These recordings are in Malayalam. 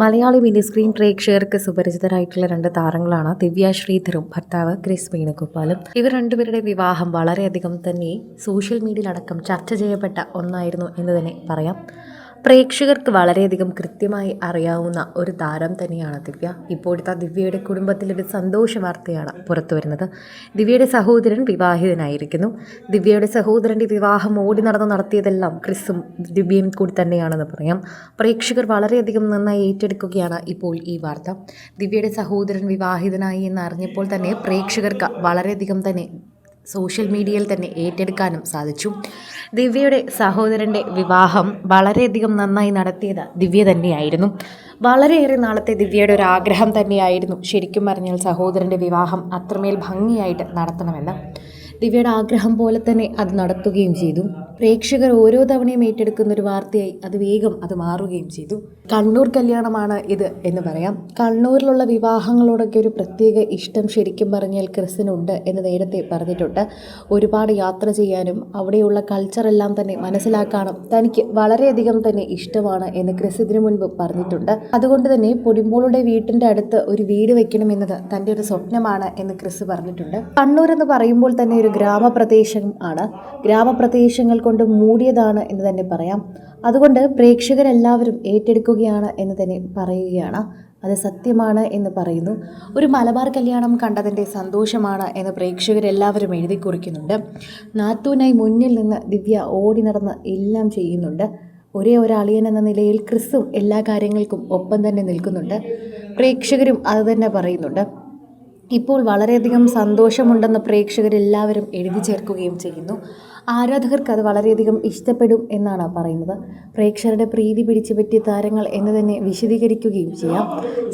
മലയാളി മിനി സ്ക്രീൻ പ്രേക്ഷകർക്ക് സുപരിചിതരായിട്ടുള്ള രണ്ട് താരങ്ങളാണ് ദിവ്യ ശ്രീധറും ഭർത്താവ് ക്രിസ് വേണുഗോപാലും. ഇവർ രണ്ടുപേരുടെ വിവാഹം വളരെയധികം തന്നെ സോഷ്യൽ മീഡിയയിലടക്കം ചർച്ച ചെയ്യപ്പെട്ട ഒന്നായിരുന്നു എന്ന് തന്നെ പറയാം. പ്രേക്ഷകർക്ക് വളരെയധികം കൃത്യമായി അറിയാവുന്ന ഒരു താരം തന്നെയാണ് ദിവ്യ. ഇപ്പോഴത്തെ ദിവ്യയുടെ കുടുംബത്തിലൊരു സന്തോഷ വാർത്തയാണ് പുറത്തു വരുന്നത്. ദിവ്യയുടെ സഹോദരൻ വിവാഹിതനായിരിക്കുന്നു. ദിവ്യയുടെ സഹോദരന്റെ വിവാഹം ഓടി നടന്ന് നടത്തിയതെല്ലാം ക്രിസും ദിവ്യയും കൂടി തന്നെയാണെന്ന് പറയാം. പ്രേക്ഷകർ വളരെയധികം നന്നായി ഏറ്റെടുക്കുകയാണ് ഇപ്പോൾ ഈ വാർത്ത. ദിവ്യയുടെ സഹോദരൻ വിവാഹിതനായി എന്ന് അറിഞ്ഞപ്പോൾ തന്നെ പ്രേക്ഷകർക്ക് വളരെയധികം തന്നെ സോഷ്യൽ മീഡിയയിൽ തന്നെ ഏറ്റെടുക്കാനും സാധിച്ചു. ദിവ്യയുടെ സഹോദരന്റെ വിവാഹം വളരെയധികം നന്നായി നടത്തിയത് ദിവ്യ തന്നെയായിരുന്നു. വളരെയേറെ നാളത്തെ ദിവ്യയുടെ ഒരു ആഗ്രഹം തന്നെയായിരുന്നു ശരിക്കും പറഞ്ഞാൽ സഹോദരന്റെ വിവാഹം അത്രമേൽ ഭംഗിയായിട്ട് നടത്തണമെന്ന്. ദിവ്യയുടെ ആഗ്രഹം പോലെ തന്നെ അത് നടത്തുകയും ചെയ്തു. പ്രേക്ഷകർ ഓരോ തവണയും ഏറ്റെടുക്കുന്ന ഒരു വാർത്തയായി അത് വേഗം അത് മാറുകയും ചെയ്തു. കണ്ണൂർ കല്യാണമാണ് ഇത് എന്ന് പറയാം. കണ്ണൂരിലുള്ള വിവാഹങ്ങളോടൊക്കെ ഒരു പ്രത്യേക ഇഷ്ടം ശരിക്കും പറഞ്ഞാൽ ക്രിസിനുണ്ട് എന്ന് നേരത്തെ പറഞ്ഞിട്ടുണ്ട്. ഒരുപാട് യാത്ര ചെയ്യാനും അവിടെയുള്ള കൾച്ചറെല്ലാം തന്നെ മനസ്സിലാക്കാനും തനിക്ക് വളരെയധികം തന്നെ ഇഷ്ടമാണ് എന്ന് ക്രിസ് ഇതിനു മുൻപ് പറഞ്ഞിട്ടുണ്ട്. അതുകൊണ്ട് തന്നെ പൊടിമ്പോളുടെ വീട്ടിന്റെ അടുത്ത് ഒരു വീട് വെക്കണമെന്നത് തന്റെ ഒരു സ്വപ്നമാണ് എന്ന് ക്രിസ് പറഞ്ഞിട്ടുണ്ട്. കണ്ണൂർ എന്ന് പറയുമ്പോൾ തന്നെ ഒരു ഗ്രാമപ്രദേശം ആണ്. ഗ്രാമപ്രദേശങ്ങൾ കൊണ്ട് മൂടിയതാണ് എന്ന് തന്നെ പറയാം. അതുകൊണ്ട് പ്രേക്ഷകരെല്ലാവരും ഏറ്റെടുക്കുകയാണ് എന്ന് തന്നെ പറയുകയാണ്. അത് സത്യമാണ് എന്ന് പറയുന്നു. ഒരു മലബാർ കല്യാണം കണ്ടതിന്റെ സന്തോഷമാണ് എന്ന് പ്രേക്ഷകരെല്ലാവരും എഴുതി കുറിക്കുന്നുണ്ട്. നാത്തൂനായി മുന്നിൽ നിന്ന് ദിവ്യ ഓടി നടന്ന് എല്ലാം ചെയ്യുന്നുണ്ട്. ഒരേ ഒരാളിയൻ എന്ന നിലയിൽ ക്രിസ്തും എല്ലാ കാര്യങ്ങൾക്കും ഒപ്പം തന്നെ നിൽക്കുന്നുണ്ട്. പ്രേക്ഷകരും അത് തന്നെ പറയുന്നുണ്ട്. ഇപ്പോൾ വളരെയധികം സന്തോഷമുണ്ടെന്ന് പ്രേക്ഷകരെല്ലാവരും എഴുതി ചേർക്കുകയും ചെയ്യുന്നു. ആരാധകർക്ക് അത് വളരെയധികം ഇഷ്ടപ്പെടും എന്നാണ് പറയുന്നത്. പ്രേക്ഷകരുടെ പ്രീതി പിടിച്ചു പറ്റിയ താരങ്ങൾ എന്ന് തന്നെ വിശദീകരിക്കുകയും ചെയ്യാം.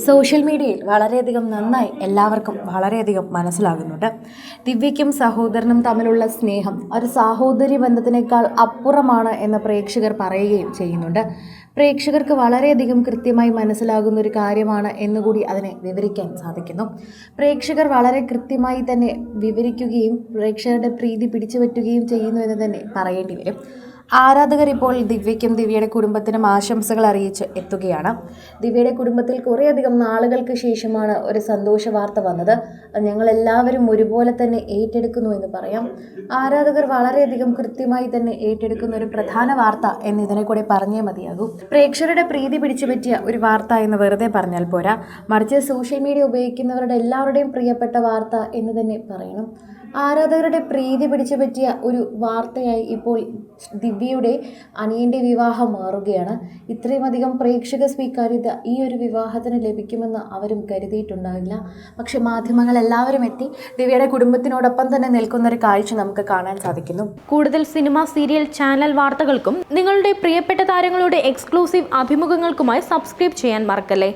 സോഷ്യൽ മീഡിയയിൽ വളരെയധികം നന്നായി എല്ലാവർക്കും വളരെയധികം മനസ്സിലാകുന്നുണ്ട്. ദിവ്യയ്ക്കും സഹോദരനും തമ്മിലുള്ള സ്നേഹം ഒരു സാഹോദര്യ ബന്ധത്തിനേക്കാൾ അപ്പുറമാണ് എന്ന് പ്രേക്ഷകർ പറയുകയും ചെയ്യുന്നുണ്ട്. പ്രേക്ഷകർക്ക് വളരെയധികം കൃത്യമായി മനസ്സിലാകുന്ന ഒരു കാര്യമാണ് എന്നുകൂടി അതിനെ വിവരിക്കാൻ സാധിക്കുന്നു. പ്രേക്ഷകർ വളരെ കൃത്യമായി തന്നെ വിവരിക്കുകയും പ്രേക്ഷകരുടെ പ്രീതി പിടിച്ചു പറ്റുകയും ചെയ്യുന്നു എന്ന് തന്നെ പറയേണ്ടി വരും. ആരാധകർ ഇപ്പോൾ ദിവ്യയ്ക്കും ദിവ്യയുടെ കുടുംബത്തിനും ആശംസകൾ അറിയിച്ച് എത്തുകയാണ്. ദിവ്യയുടെ കുടുംബത്തിൽ കുറേയധികം നാളുകൾക്ക് ശേഷമാണ് ഒരു സന്തോഷ വാർത്ത വന്നത്. ഞങ്ങളെല്ലാവരും ഒരുപോലെ തന്നെ ഏറ്റെടുക്കുന്നു എന്ന് പറയാം. ആരാധകർ വളരെയധികം കൃത്യമായി തന്നെ ഏറ്റെടുക്കുന്ന ഒരു പ്രധാന വാർത്ത എന്നിതിനെ കൂടെ പറഞ്ഞേ മതിയാകൂ. പ്രേക്ഷകരുടെ പ്രീതി പിടിച്ചു പറ്റിയ ഒരു വാർത്ത എന്ന് വെറുതെ പറഞ്ഞാൽ പോരാ. മറിച്ച് സോഷ്യൽ മീഡിയ ഉപയോഗിക്കുന്നവരുടെ എല്ലാവരുടെയും പ്രിയപ്പെട്ട വാർത്ത എന്ന് തന്നെ പറയണം. ആരാധകരുടെ പ്രീതി പിടിച്ചു പറ്റിയ ഒരു വാർത്തയായി ഇപ്പോൾ ദിവ്യയുടെ അനിയന്റെ വിവാഹം മാറുകയാണ്. ഇത്രയും അധികം പ്രേക്ഷക സ്വീകാര്യത ഈ ഒരു വിവാഹത്തിന് ലഭിക്കുമെന്ന് അവരും കരുതിയിട്ടുണ്ടാവില്ല. പക്ഷെ മാധ്യമങ്ങൾ എല്ലാവരും എത്തി ദിവ്യയുടെ കുടുംബത്തിനോടൊപ്പം തന്നെ നിൽക്കുന്ന ഒരു കാഴ്ച നമുക്ക് കാണാൻ സാധിക്കുന്നു. കൂടുതൽ സിനിമ സീരിയൽ ചാനൽ വാർത്തകൾക്കും നിങ്ങളുടെ പ്രിയപ്പെട്ട താരങ്ങളുടെ എക്സ്ക്ലൂസീവ് അഭിമുഖങ്ങൾക്കുമായി സബ്സ്ക്രൈബ് ചെയ്യാൻ മറക്കല്ലേ?